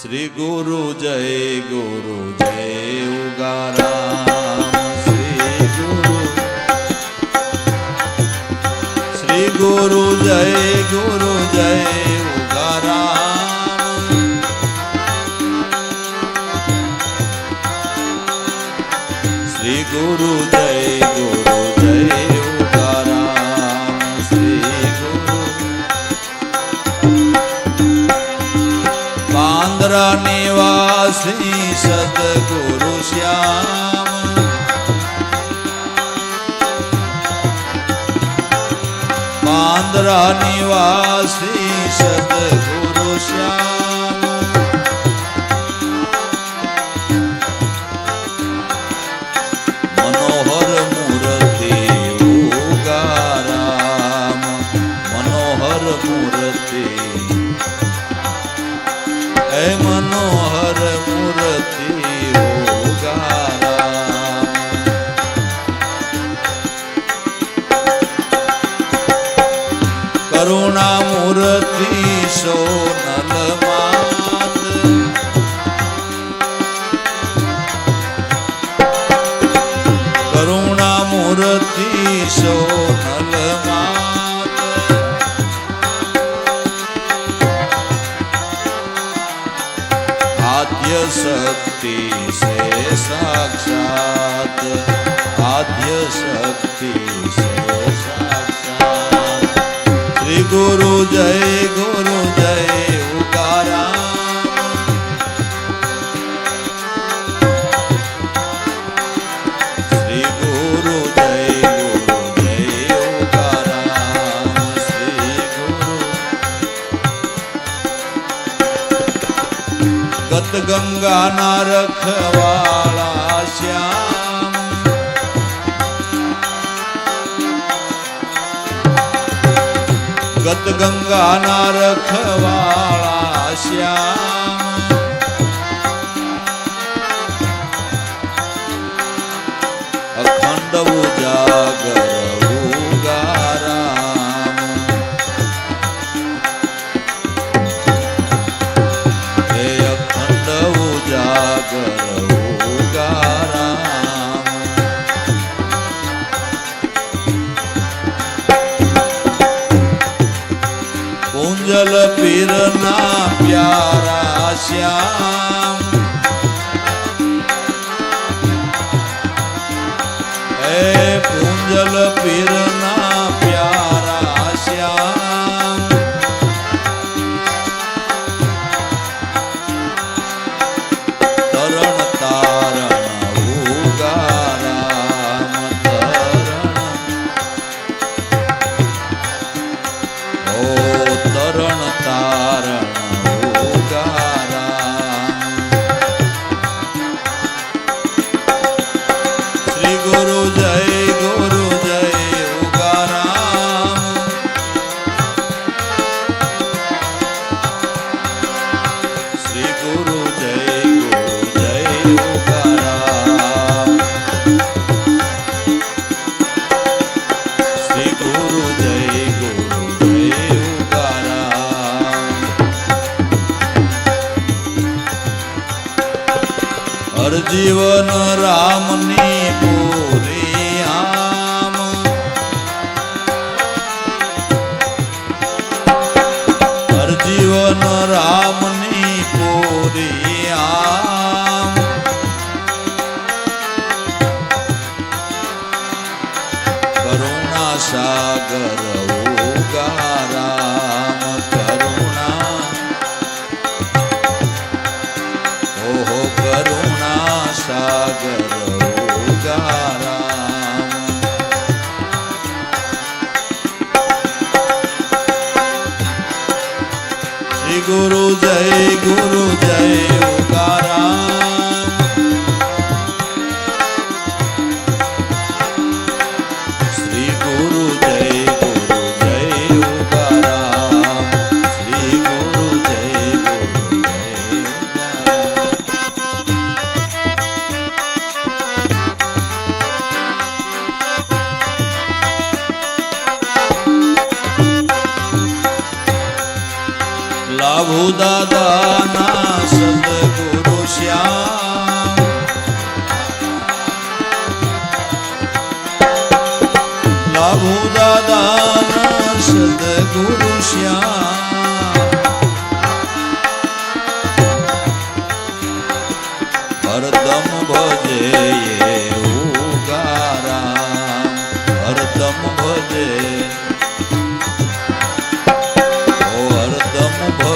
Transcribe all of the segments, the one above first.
શ્રી ગુરુ જય ગુરુ જય ઉગારામ શ્રી ગુરુ શ્રી ગુરુ જય ગુરુ જય ઉગારામ શ્રી ગુરુ જય નિવાસી મૂર્તિ સોનલમાં આદ્ય શક્તિ શેષા ગંગાના રખવાળા શ્યામ. ગત ગંગાના રખવાળા શ્યામ. કુંજલ પીરના પ્યારા શ્યામ. હે કુંજલ પીરના રામને પૂરે આમ. હર જીવન રામને પૂરે આમ. કરુણા સાગર ઓગારા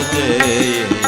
जय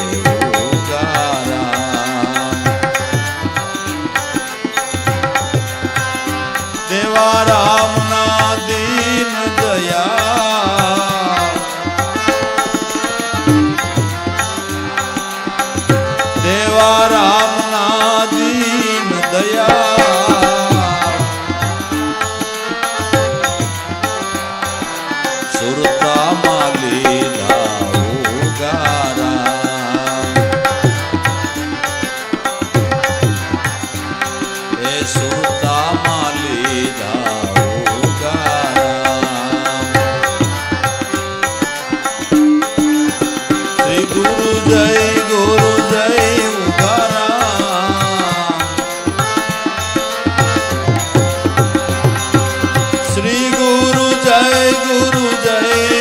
जय गुरु जय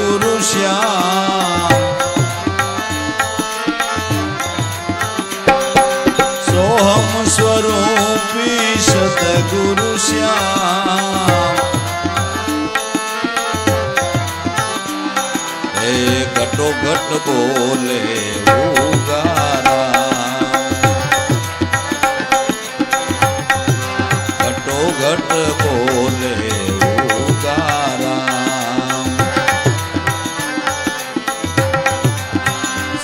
પુરુષ્યા સોહમ સ્વરૂપી સદગુરુ શ્યામ ઘટો ઘટ બોલે હું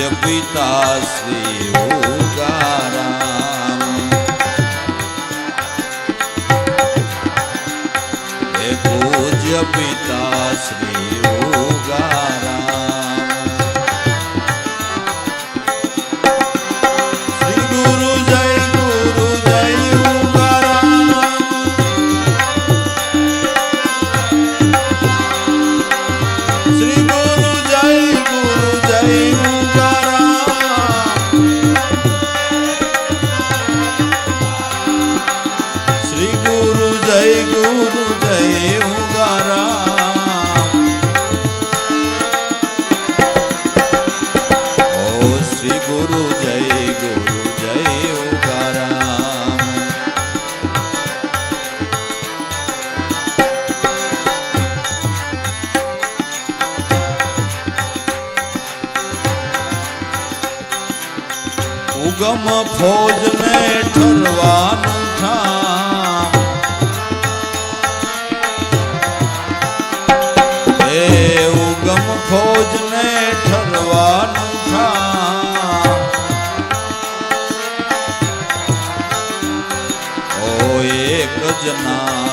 પૂજ્ય પિતા શ્રી ઉદારામ પૂજ્ય પિતા નિગમ ફોજને ઠરવાનું ઠા હે ઉગમ ફોજને ઠરવાનું ઠા ઓ એક જ નામ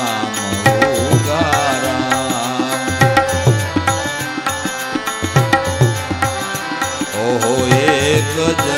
good.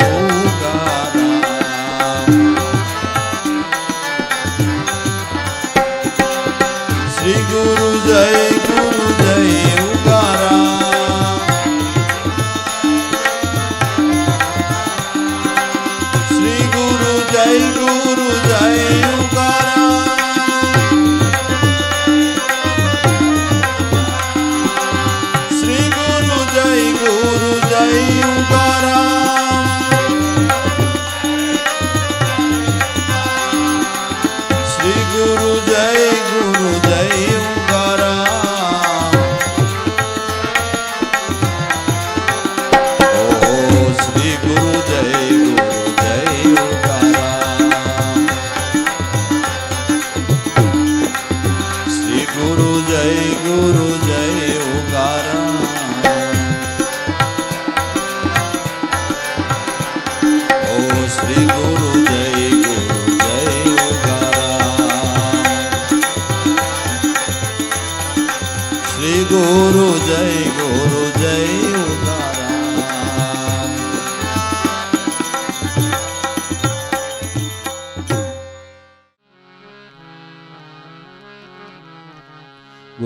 গুরু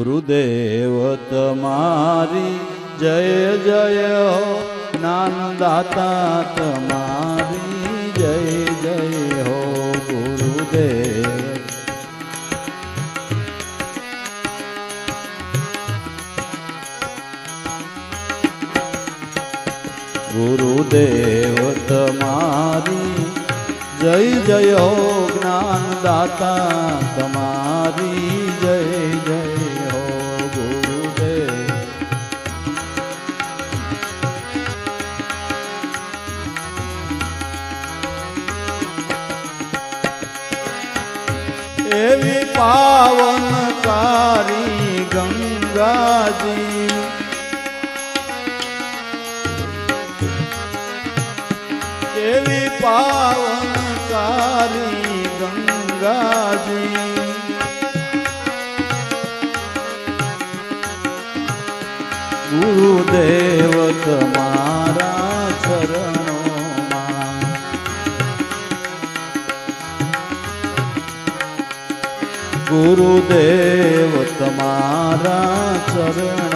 ગુરુદેવ તમારી, જય જય હો નાનદાતા તમારી જય જય હો, ગુરુદેવ. ગુરુદેવ તમારી, જય જય હો જ્ઞાનદાતા તમારી પાવનકારી ગંગાજી. એવી પાવનકારી ગંગાજી. ગુરુદેવ તમારા ગુરુદેવ તમારા ચરણ